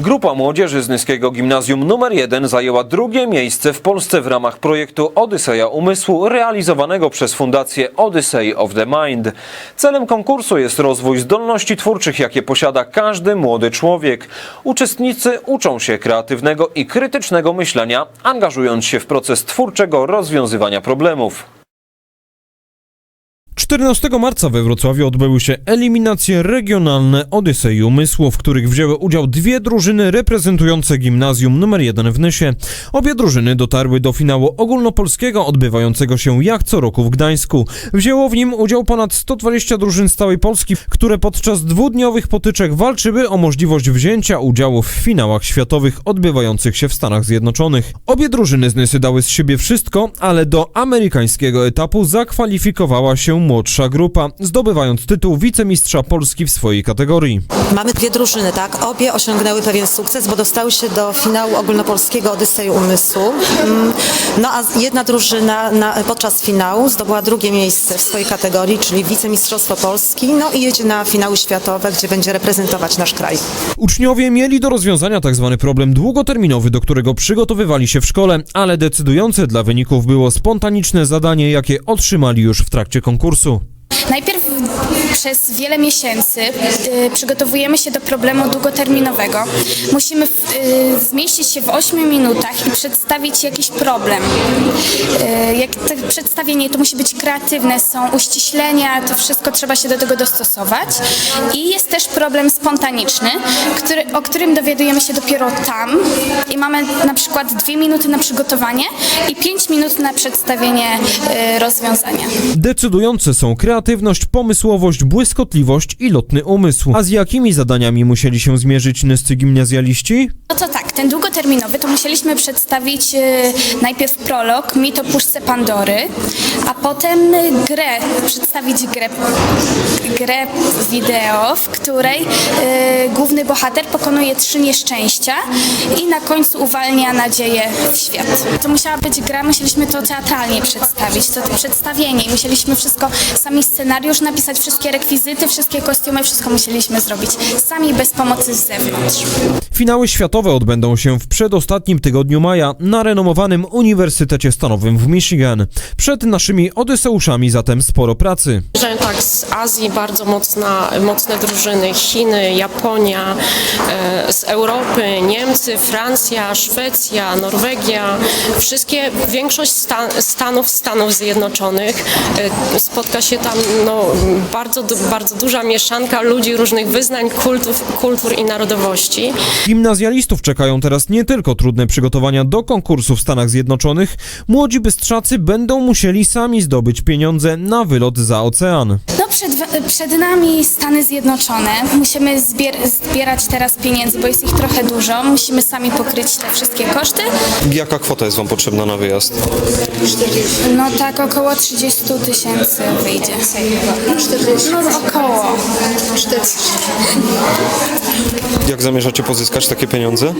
Grupa młodzieży z Nyskiego Gimnazjum nr 1 zajęła drugie miejsce w Polsce w ramach projektu Odyseja Umysłu realizowanego przez Fundację Odyssey of the Mind. Celem konkursu jest rozwój zdolności twórczych, jakie posiada każdy młody człowiek. Uczestnicy uczą się kreatywnego i krytycznego myślenia, angażując się w proces twórczego rozwiązywania problemów. 14 marca we Wrocławiu odbyły się eliminacje regionalne Odysei Umysłu, w których wzięły udział dwie drużyny reprezentujące gimnazjum nr 1 w Nysie. Obie drużyny dotarły do finału ogólnopolskiego odbywającego się jak co roku w Gdańsku. Wzięło w nim udział ponad 120 drużyn z całej Polski, które podczas dwudniowych potyczek walczyły o możliwość wzięcia udziału w finałach światowych odbywających się w Stanach Zjednoczonych. Obie drużyny z Nysy dały z siebie wszystko, ale do amerykańskiego etapu zakwalifikowała się młodsza grupa, zdobywając tytuł wicemistrza Polski w swojej kategorii. Mamy dwie drużyny, tak? Obie osiągnęły pewien sukces, bo dostały się do finału ogólnopolskiego Odysei Umysłu. Mm, No a jedna drużyna na, podczas finału zdobyła drugie miejsce w swojej kategorii, czyli wicemistrzostwo Polski, no i jedzie na finały światowe, gdzie będzie reprezentować nasz kraj. Uczniowie mieli do rozwiązania tzw. problem długoterminowy, do którego przygotowywali się w szkole, ale decydujące dla wyników było spontaniczne zadanie, jakie otrzymali już w trakcie konkursu. Najpierw przez wiele miesięcy y, przygotowujemy się do problemu długoterminowego. Musimy y, zmieścić się w 8 minutach i przedstawić jakiś problem. Y, jak to przedstawienie to musi być kreatywne, są uściślenia, to wszystko trzeba się do tego dostosować. I jest też problem spontaniczny, który, o którym dowiadujemy się dopiero tam i mamy na przykład 2 minuty na przygotowanie i 5 minut na przedstawienie rozwiązania. Decydujące są kreatywność, pomysłowość, błyskotliwość i lotny umysł. A z jakimi zadaniami musieli się zmierzyć nyscy gimnazjaliści? No to tak, ten długoterminowy to musieliśmy przedstawić e, najpierw prolog, mit puszce Pandory, a potem grę, przedstawić grę, grę wideo, w której e, główny bohater pokonuje trzy nieszczęścia i na końcu uwalnia nadzieję w świat. To musiała być gra, musieliśmy to teatralnie przedstawić, to przedstawienie musieliśmy wszystko, sami scenariusz napisać, wszystkie rekwizyty, wszystkie kostiumy, wszystko musieliśmy zrobić sami bez pomocy z zewnątrz. Finały światowe odbędą się w przedostatnim tygodniu maja na renomowanym Uniwersytecie Stanowym w Michigan. Przed naszymi Odyseuszami zatem sporo pracy. Że tak z Azji bardzo mocna, mocne drużyny, Chiny, Japonia, e, z Europy, Niemcy, Francja, Szwecja, Norwegia, wszystkie, większość sta, stanów Stanów Zjednoczonych. E, spotka się tam no, bardzo, bardzo duża mieszanka ludzi różnych wyznań, kultów, kultur i narodowości. Gimnazjalistów czekają teraz nie tylko trudne przygotowania do konkursu w Stanach Zjednoczonych, młodzi bystrzacy będą musieli sami zdobyć pieniądze na wylot za ocean. Przed, przed nami Stany Zjednoczone. Musimy zbier zbierać teraz pieniędzy, bo jest ich trochę dużo. Musimy sami pokryć te wszystkie koszty. Jaka kwota jest Wam potrzebna na wyjazd? No tak około 30 tysięcy wyjdzie. No około. Jak zamierzacie pozyskać takie pieniądze?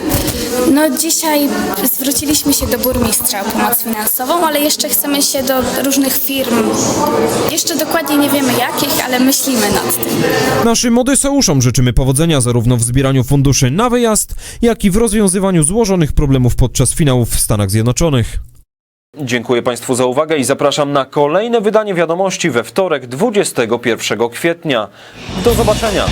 No dzisiaj zwróciliśmy się do burmistrza o pomoc finansową, ale jeszcze chcemy się do różnych firm. Jeszcze dokładnie nie wiemy jakich, ale myślimy nad tym. Naszym Odyseuszom życzymy powodzenia zarówno w zbieraniu funduszy na wyjazd, jak i w rozwiązywaniu złożonych problemów podczas finałów w Stanach Zjednoczonych. Dziękuję Państwu za uwagę i zapraszam na kolejne wydanie wiadomości we wtorek 21 kwietnia. Do zobaczenia.